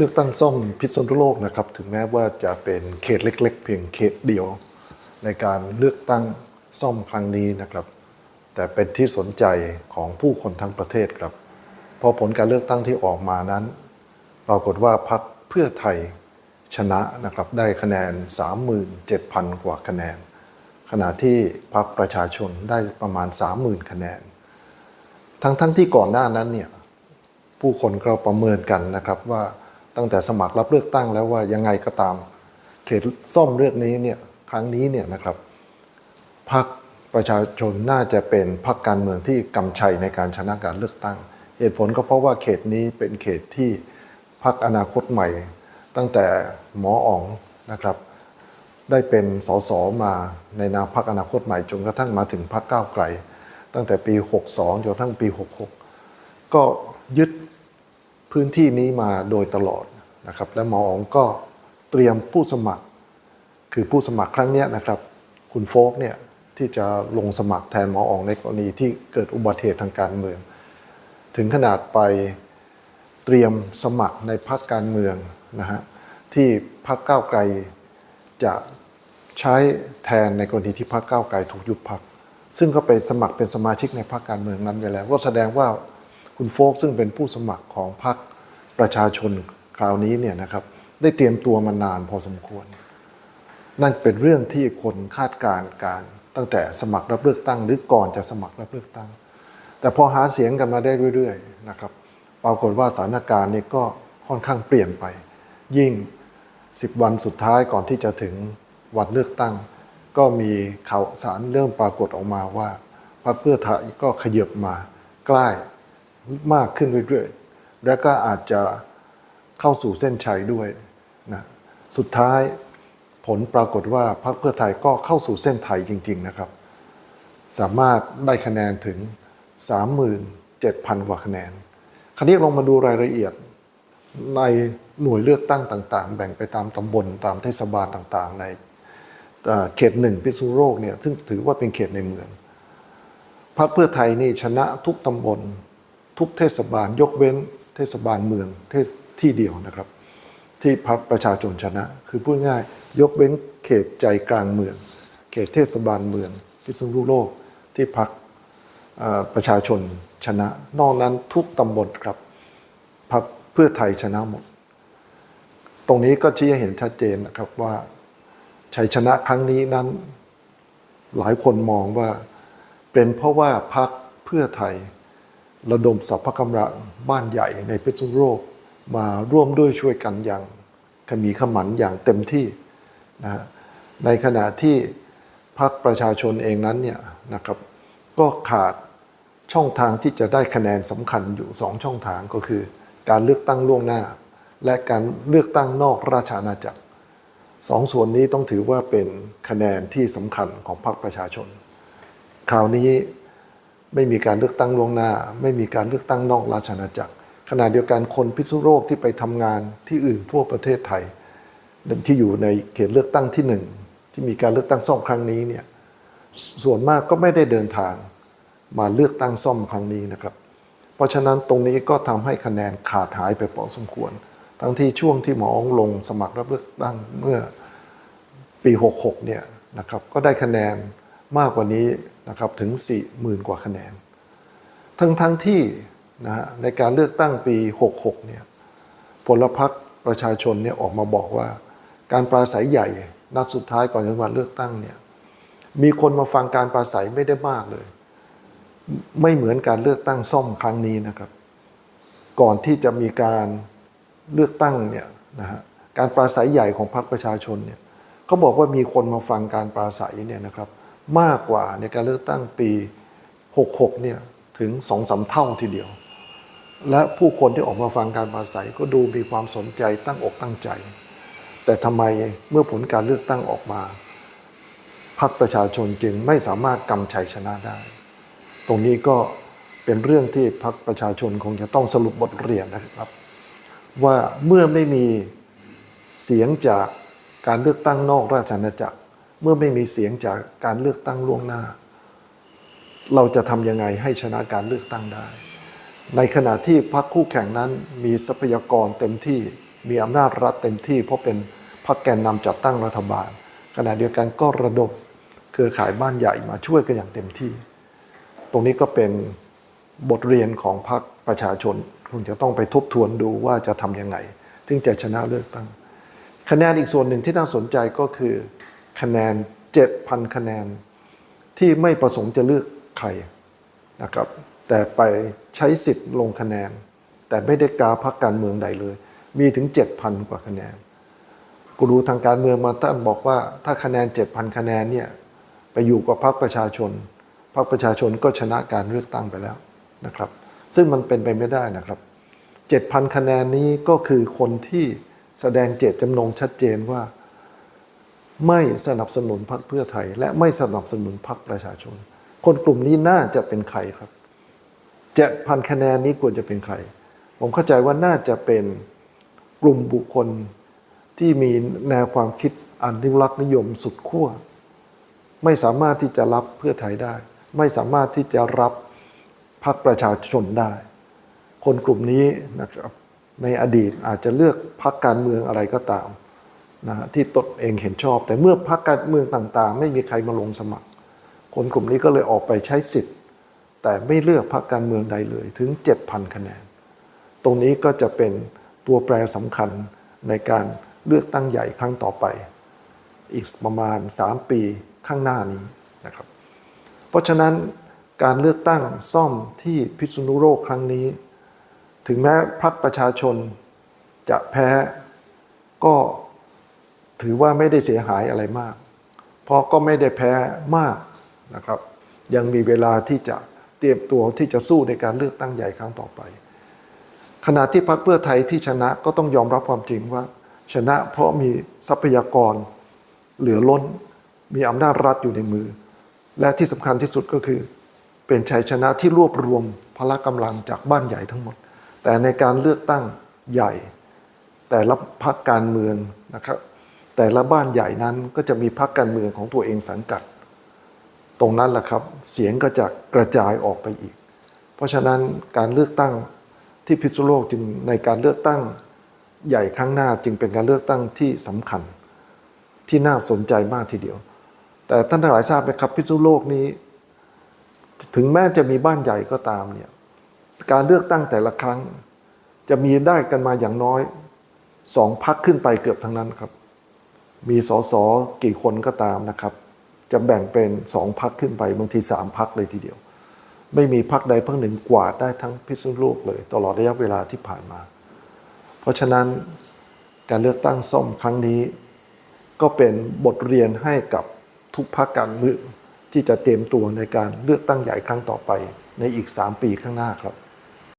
เลือกตั้งซ่อมพิษณุโลกนะครับ ถึงแม้ว่าจะเป็นเขตเล็ก ๆ เพียงเขตเดียว ในการเลือกตั้งซ่อมครั้งนี้นะครับ แต่เป็นที่สนใจของผู้คนทั้งประเทศครับพราะผลการเลือกตั้งที่ออกมานั้น ปรากฏว่าพรรคเพื่อไทยชนะนะครับได้คะแนน 37,000 กว่าคะแนน ขณะที่พรรคประชาชนได้ประมาณ 30,000 คะแนน ทั้งทั้งที่ก่อนหน้านั้นเนี่ยผู้คนก็ประเมินกันนะครับว่า ตั้งแต่สมัครรับเลือกตั้งแล้วว่ายังไงก็ตาม เขตซ่อมเรื่องนี้เนี่ยครั้งนี้เนี่ยนะครับพรรคประชาชนน่าจะเป็นพรรคการเมืองที่กำชัยในการชนะการเลือกตั้ง เหตุผลก็เพราะว่าเขตนี้เป็นเขตที่พรรคอนาคตใหม่ ตั้งแต่หมออ๋องนะครับ ได้เป็นสสมาในนามพรรคอนาคตใหม่จนกระทั่งมาถึงพรรคก้าวไกล ตั้งแต่ปี 62จนกระทั่งปี 66 ก็ยึด พื้นที่นี้มาโดยตลอดนะครับ และหมออ๋องก็เตรียมผู้สมัคร คือผู้สมัครครั้งนี้นะครับ คุณโฟกเนี่ยที่จะลงสมัครแทนหมออ๋องในกรณีที่เกิดอุบัติเหตุทางการเมือง ถึงขนาดไปเตรียมสมัครในพรรคการเมืองนะฮะที่พรรคก้าวไกลจะใช้แทนในกรณีที่พรรคก้าวไกลถูกยุบพรรคซึ่งก็ไปสมัครเป็นสมาชิกในพรรคการเมืองนั้นไปแล้ว ก็แสดงว่า คุณโฟกซึ่งเป็นผู้สมัครของพรรคประชาชนคราวนี้เนี่ยนะครับได้เตรียมตัวมานานพอสมควร นั่นเป็นเรื่องที่คนคาดการณ์การตั้งแต่สมัครรับเลือกตั้ง หรือก่อนจะสมัครรับเลือกตั้ง แต่พอหาเสียงกันมาได้เรื่อยๆนะครับปรากฏว่าสถานการณ์นี้ก็ค่อนข้างเปลี่ยนไป ยิ่ง 10 วันสุดท้ายก่อนที่จะถึงวันเลือกตั้ง ก็มีข่าวสารเริ่มปรากฏออกมาว่าพรรคเพื่อไทยก็ขยับมาใกล้ มากขึ้นเรื่อยๆ และก็อาจจะเข้าสู่เส้นชัยด้วยนะสุดท้ายผลปรากฏว่าพรรคเพื่อไทยก็เข้าสู่เส้นไทยจริง ๆนะครับ สามารถได้คะแนนถึง 37,000 กว่าคะแนน คราวนี้ลงมาดูรายละเอียดในหน่วยเลือกตั้งต่างๆ แบ่งไปตามตำบลตามเทศบาลต่างๆ ในเขตหนึ่งพิษณุโลกเนี่ยซึ่งถือว่าเป็นเขตในเมืองพรรคเพื่อไทยนี่ชนะทุกตำบล ทุกเทศบาลยกเว้นเทศบาลเมืองเทศที่เดียวนะครับ ที่พรรคประชาชนชนะ คือพูดง่ายยกเว้นเขตใจกลางเมือง เขตเทศบาลเมืองพิษณุโลกที่พรรคประชาชนชนะ นอกนั้นทุกตำบลครับพรรคเพื่อไทยชนะหมด ตรงนี้ก็ชี้ให้เห็นชัดเจนนะครับว่าชัยชนะครั้งนี้นั้น หลายคนมองว่าเป็นเพราะว่าพรรคเพื่อไทย ระดมสรรพกำลังบ้านใหญ่ในพิษณุโลกมาร่วมด้วยช่วยกันอย่างขมีขมันอย่างเต็มที่นะฮะในขณะที่พรรคประชาชนเองนั้นเนี่ยนะครับก็ขาดช่องทางที่จะได้คะแนนสำคัญอยู่สองช่องทางก็คือ การเลือกตั้งล่วงหน้า และการเลือกตั้งนอกราชอาณาจักรสองส่วนนี้ต้องถือว่าเป็นคะแนนที่สำคัญของพรรคประชาชน คราวนี้ ไม่มีการเลือกตั้งล่วงหน้า ไม่มีการเลือกตั้งนอกราชอาณาจักร ขณะเดียวกันคนพิษณุโลกที่ไปทำงานที่อื่นทั่วประเทศไทยที่อยู่ในเขตเลือกตั้งที่หนึ่งที่มีการเลือกตั้งซ่อมครั้งนี้เนี่ยส่วนมากก็ไม่ได้เดินทางมาเลือกตั้งซ่อมครั้งนี้นะครับ เพราะฉะนั้นตรงนี้ก็ทำให้คะแนนขาดหายไปพอสมควร ทั้งที่ช่วงที่หมอองลงสมัครรับเลือกตั้งเมื่อปี 66เนี่ยนะครับก็ได้คะแนน มากกว่านี้นะครับถึง 40,000 กว่าคะแนน ทั้งทั้งที่นะฮะในการเลือกตั้งปี 66 เนี่ยพลพรรคประชาชนเนี่ยออกมาบอกว่า การปราศัยใหญ่นัดสุดท้ายก่อนจะวันเลือกตั้งเนี่ยมีคนมาฟังการปราศัยไม่ได้มากเลย ไม่เหมือนการเลือกตั้งซ่อมครั้งนี้นะครับ ก่อนที่จะมีการเลือกตั้งเนี่ยนะฮะการปราศัยใหญ่ของพรรคประชาชนเนี่ยเขาบอกว่ามีคนมาฟังการปราศัยเนี่ยนะครับ มากกว่าในการเลือกตั้งปี 66 เนี่ยถึงสองสามเท่าทีเดียว และผู้คนที่ออกมาฟังการปราศัยก็ดูมีความสนใจตั้งอกตั้งใจ แต่ทำไมเมื่อผลการเลือกตั้งออกมา พรรคประชาชนจึงไม่สามารถกำชัยชนะได้ ตรงนี้ก็เป็นเรื่องที่พรรคประชาชนคงจะต้องสรุปบทเรียนนะครับ ว่าเมื่อไม่มีเสียงจากการเลือกตั้งนอกราชอาณาจักร เมื่อไม่มีเสียงจากการเลือกตั้งล่วงหน้า เราจะทำยังไงให้ชนะการเลือกตั้งได้ ในขณะที่พรรคคู่แข่งนั้นมีทรัพยากรเต็มที่มีอำนาจรัฐเต็มที่เพราะเป็นพรรคแกนนำจัดตั้งรัฐบาล ขณะเดียวกันก็ระดมเครือข่ายบ้านใหญ่มาช่วยกันอย่างเต็มที่ ตรงนี้ก็เป็นบทเรียนของพรรคประชาชนคงจะต้องไปทบทวนดูว่าจะทำยังไง ถึงจะชนะเลือกตั้ง คะแนนอีกส่วนหนึ่งที่น่าสนใจก็คือ คะแนน 7,000 คะแนน ที่ไม่ประสงค์จะเลือกใครนะครับ แต่ไปใช้สิทธิ์ลงคะแนน แต่ไม่ได้กาพักการเมืองใดเลย มีถึง 7,000 กว่าคะแนนกูรู้ทางการเมืองมาตั้นบอกว่า ถ้าคะแนน 7,000 คะแนนเนี่ยไปอยู่กับพรรคประชาชนพรรคประชาชนก็ชนะการเลือกตั้งไปแล้วนะครับ ซึ่งมันเป็นไปไม่ได้นะครับ 7,000 คะแนนนี้ก็คือคนที่แสดงเจตจำนงชัดเจนว่า ไม่สนับสนุนพรรคเพื่อไทย และไม่สนับสนุนพรรคประชาชน คนกลุ่มนี้น่าจะเป็นใครครับเจ็ดพันคะแนนนี้ควรจะเป็นใคร ผมเข้าใจว่าน่าจะเป็นกลุ่มบุคคลที่มีแนวความคิดอันนิรักษ์นิยมสุดขั้วไม่สามารถที่จะรับเพื่อไทยได้ ไม่สามารถที่จะรับพรรคประชาชนได้ คนกลุ่มนี้นะครับในอดีตอาจจะเลือกพรรคการเมืองอะไรก็ตาม นะที่ตนเองเห็นชอบ แต่เมื่อพรรคการเมืองต่างๆ ไม่มีใครมาลงสมัคร คนกลุ่มนี้ก็เลยออกไปใช้สิทธิ์ แต่ไม่เลือกพรรคการเมืองใดเลยถึง 7,000 คะแนน ตรงนี้ก็จะเป็นตัวแปรสำคัญในการเลือกตั้งใหญ่ครั้งต่อไป อีกประมาณ 3 ปีข้างหน้านี้นะครับ เพราะฉะนั้นการเลือกตั้งซ่อมที่พิษณุโลกครั้งนี้ ถึงแม้พรรคประชาชนจะแพ้ก็ ถือว่าไม่ได้เสียหายอะไรมาก เพราะก็ไม่ได้แพ้มากนะครับ ยังมีเวลาที่จะเตรียมตัวที่จะสู้ในการเลือกตั้งใหญ่ครั้งต่อไป ขณะที่พรรคเพื่อไทยที่ชนะก็ต้องยอมรับความจริงว่า ชนะเพราะมีทรัพยากรเหลือล้น มีอำนาจรัฐอยู่ในมือ และที่สำคัญที่สุดก็คือ เป็นชัยชนะที่รวบรวมพละกำลังจากบ้านใหญ่ทั้งหมด แต่ในการเลือกตั้งใหญ่ แต่ละพรรคการเมืองนะครับ แต่ละบ้านใหญ่นั้นก็จะมีพรรคการเมืองของตัวเองสังกัด ตรงนั้นแหละครับ เสียงก็จะกระจายออกไปอีก เพราะฉะนั้นการเลือกตั้งที่พิษณุโลกจึงในการเลือกตั้งใหญ่ครั้งหน้าจึงเป็นการเลือกตั้งที่สำคัญ ที่น่าสนใจมากทีเดียว แต่ท่านทั้งหลายทราบไหมครับพิษณุโลกนี้ ถึงแม้จะมีบ้านใหญ่ก็ตามเนี่ยการเลือกตั้งแต่ละครั้ง จะมีได้กันมาอย่างน้อยสองพักขึ้นไปเกือบทั้งนั้นครับ มีสสกี่คนก็ตามนะครับ จะแบ่งเป็นสองพักขึ้นไปบางทีสามพักเลยทีเดียว ไม่มีพักใดพักหนึ่งกวาดได้ทั้งพิษณุโลกเลย ตลอดระยะเวลาที่ผ่านมา เพราะฉะนั้นการเลือกตั้งซ่อมครั้งนี้ ก็เป็นบทเรียนให้กับทุกพักการเมืองที่จะเตรียมตัวในการเลือกตั้งใหญ่ครั้งต่อไปในอีก 3 ปีข้างหน้าครับ